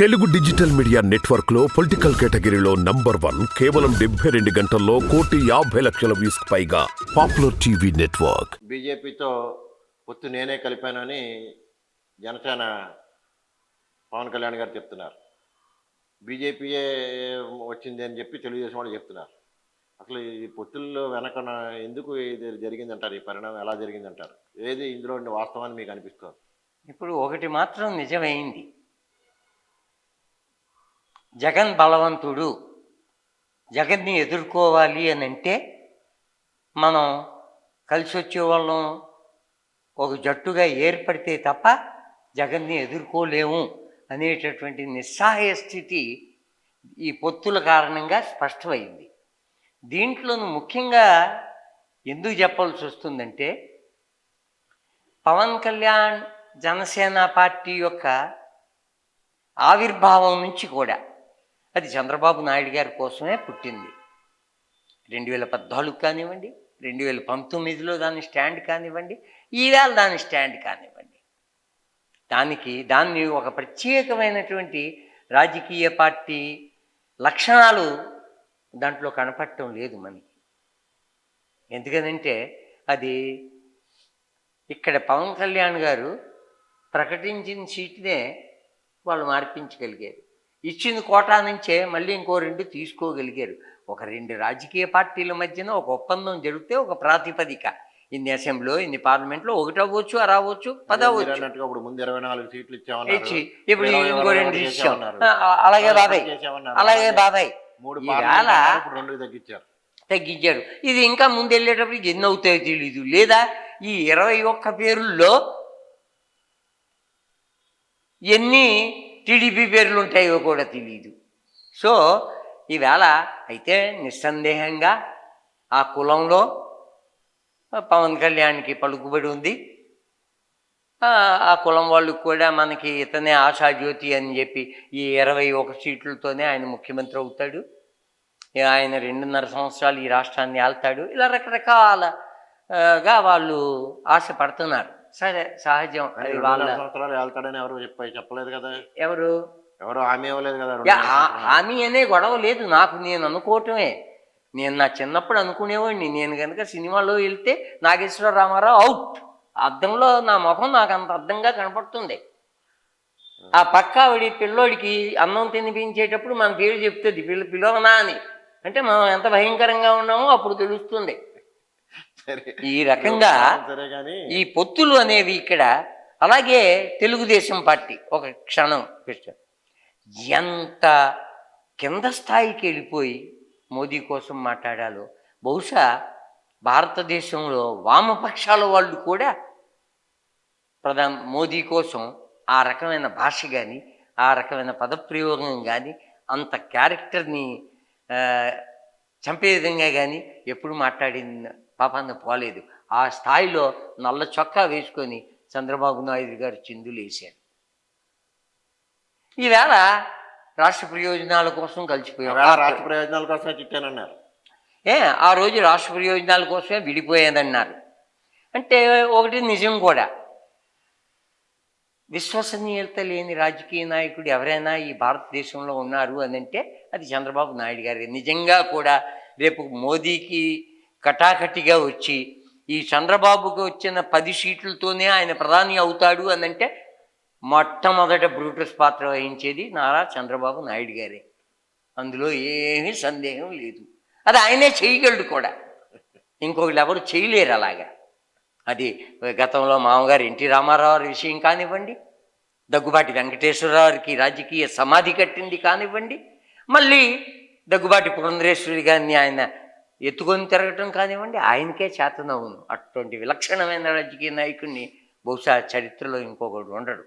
Telugu digital media నెట్వర్క్లో political కేటగిరీలో number one కేవలం డెబ్బై రెండు గంటల్లో కోటి యాభై లక్షల వ్యూస్ పైగా పాపులర్ టీవీ నెట్వర్క్. బీజేపీతో పొత్తు నేనే కలిపానని జనసేన పవన్ కళ్యాణ్ గారు చెప్తున్నారు. బీజేపీయే వచ్చింది అని చెప్పి తెలుగుదేశం వాళ్ళు చెప్తున్నారు. అసలు ఈ పొత్తుల్లో వెనకన ఎందుకు ఇది జరిగిందంటారు? ఈ పరిణామం ఎలా జరిగిందంటారు? ఏది ఇందులో ఉండే వాస్తవాన్ని మీకు అనిపిస్తుంది? ఇప్పుడు ఒకటి మాత్రం నిజమైంది. జగన్ బలవంతుడు. జగన్ని ఎదుర్కోవాలి అని అంటే మనం కలిసి వచ్చేవాళ్ళం. ఒక జట్టుగా ఏర్పడితే తప్ప జగన్ని ఎదుర్కోలేము అనేటటువంటి నిస్సహాయ స్థితి ఈ పొత్తుల కారణంగా స్పష్టమైంది. దీంట్లోనూ ముఖ్యంగా ఎందుకు చెప్పాల్సి వస్తుందంటే పవన్ కళ్యాణ్ జనసేన పార్టీ యొక్క ఆవిర్భావం నుంచి కూడా అది చంద్రబాబు నాయుడు గారి కోసమే పుట్టింది. రెండు వేల పద్నాలుగు కానివ్వండి రెండు వేల పంతొమ్మిదిలో దాని స్టాండ్ కానివ్వండి ఈవేళ దాని స్టాండ్ కానివ్వండి. దానికి దాన్ని ఒక ప్రత్యేకమైనటువంటి రాజకీయ పార్టీ లక్షణాలు దాంట్లో కనపడటం లేదు మనకి. ఎందుకనంటే అది ఇక్కడ పవన్ కళ్యాణ్ గారు ప్రకటించిన సీట్నే వాళ్ళు మార్పించగలిగారు. ఇచ్చిన కోటా నుంచే మళ్ళీ ఇంకో రెండు తీసుకోగలిగారు. ఒక రెండు రాజకీయ పార్టీల మధ్యన ఒక ఒప్పందం జరిగితే ఒక ప్రాతిపదిక. ఇన్ని అసెంబ్లీలో ఇన్ని పార్లమెంట్లో ఒకటి అవ్వచ్చు అరవచ్చు పది అవ్వచ్చు. ఇప్పుడు ముందు ఇరవై నాలుగు సీట్లు ఇచ్చి ఇప్పుడు ఇంకో రెండు ఇచ్చాం. అలాగే బాబాయ్. అలాగే బాబాయ్. ఈవేళ రెండు తగ్గించారు. తగ్గించారు. ఇది ఇంకా ముందు వెళ్ళేటప్పుడు ఎన్ని అవుతాయో తెలీదు. లేదా ఈ ఇరవై ఒక్క పేరుల్లో ఎన్ని టీడీపీ పేర్లు ఉంటాయో కూడా తెలియదు సో ఈవేళ అయితే నిస్సందేహంగా ఆ కులంలో పవన్ కళ్యాణ్కి పలుకుబడి ఉంది. ఆ కులం వాళ్ళు కూడా మనకి ఇతనే ఆశాజ్యోతి అని చెప్పి ఈ ఇరవై ఒక సీట్లతోనే ఆయన ముఖ్యమంత్రి అవుతాడు. ఆయన రెండున్నర సంవత్సరాలు ఈ రాష్ట్రాన్ని ఆల్తాడు. ఇలా రకరకాలగా వాళ్ళు ఆశపడుతున్నారు. సరే సహజం. అది వాళ్ళ సంవత్సరాలు వెళ్తాడని ఎవరు చెప్ప చెప్పలేదు కదా? ఎవరు? ఎవరు? హామీ ఇవ్వలేదు కదా. హామీ అనే గొడవ లేదు. నాకు నేను అనుకోవటమే. నేను నా చిన్నప్పుడు అనుకునేవాడిని. నేను కనుక సినిమాలో వెళ్తే నాగేశ్వర రామారావు అవుట్. అద్దంలో నా ముఖం నాకు అంత అర్థంగా కనపడుతుంది ఆ పక్క ఆవిడ పిల్లోడికి అన్నం తినిపించేటప్పుడు మన పేరు చెప్తుంది. పిల్ల పిలవనా అని. అంటే మనం ఎంత భయంకరంగా ఉన్నామో అప్పుడు తెలుస్తుంది ఈ రకంగా ఈ పొత్తులు అనేవి ఇక్కడ అలాగే తెలుగుదేశం పార్టీ ఒక క్షణం కృష్ణ ఎంత కింద స్థాయికి వెళ్ళిపోయి మోదీ కోసం మాట్లాడాలో బహుశా భారతదేశంలో వామపక్షాల వాళ్ళు కూడా ప్రధాన మోదీ కోసం ఆ రకమైన భాష కానీ ఆ రకమైన పదప్రయోగం కానీ అంత క్యారెక్టర్ని చంపే విధంగా కానీ ఎప్పుడు మాట్లాడిన పాపాన్ని పోలేదు. ఆ స్థాయిలో నల్ల చొక్కా వేసుకొని చంద్రబాబు నాయుడు గారు చిందులు వేశారు. ఈవేళ రాష్ట్ర ప్రయోజనాల కోసం కలిసిపోయాం వేళ రాష్ట్ర ప్రయోజనాల కోసమే చిట్టానన్నారు ఏ ఆ రోజు రాష్ట్ర ప్రయోజనాల కోసమే విడిపోయేదన్నారు అంటే ఒకటి నిజం కూడా. విశ్వసనీయత లేని రాజకీయ నాయకుడు ఎవరైనా ఈ భారతదేశంలో ఉన్నారు అని అంటే అది చంద్రబాబు నాయుడు గారి. నిజంగా కూడా రేపు మోదీకి కటాకటిగా వచ్చి ఈ చంద్రబాబుకి వచ్చిన పది సీట్లతోనే ఆయన ప్రధాని అవుతాడు అని అంటే మొట్టమొదట బ్రూటస్ పాత్ర వహించేది నారా చంద్రబాబు నాయుడు గారే. అందులో ఏమీ సందేహం లేదు. అది ఆయనే చేయగలడు కూడా. ఇంకొకళ్ళు ఎవరు చేయలేరు అలాగా. అది గతంలో మామగారు ఎన్టీ రామారావు గారి విషయం కానివ్వండి దగ్గుబాటి వెంకటేశ్వరరావుకి రాజకీయ సమాధి కట్టింది కానివ్వండి మళ్ళీ దగ్గుబాటి పురంధరేశ్వరి గారిని ఆయన ఎత్తుకొని తిరగటం కానివ్వండి ఆయనకే చేతనవును అటువంటి విలక్షణమైన రాజకీయ నాయకుడిని బహుశా చరిత్రలో ఇంకొకడు ఉండడు.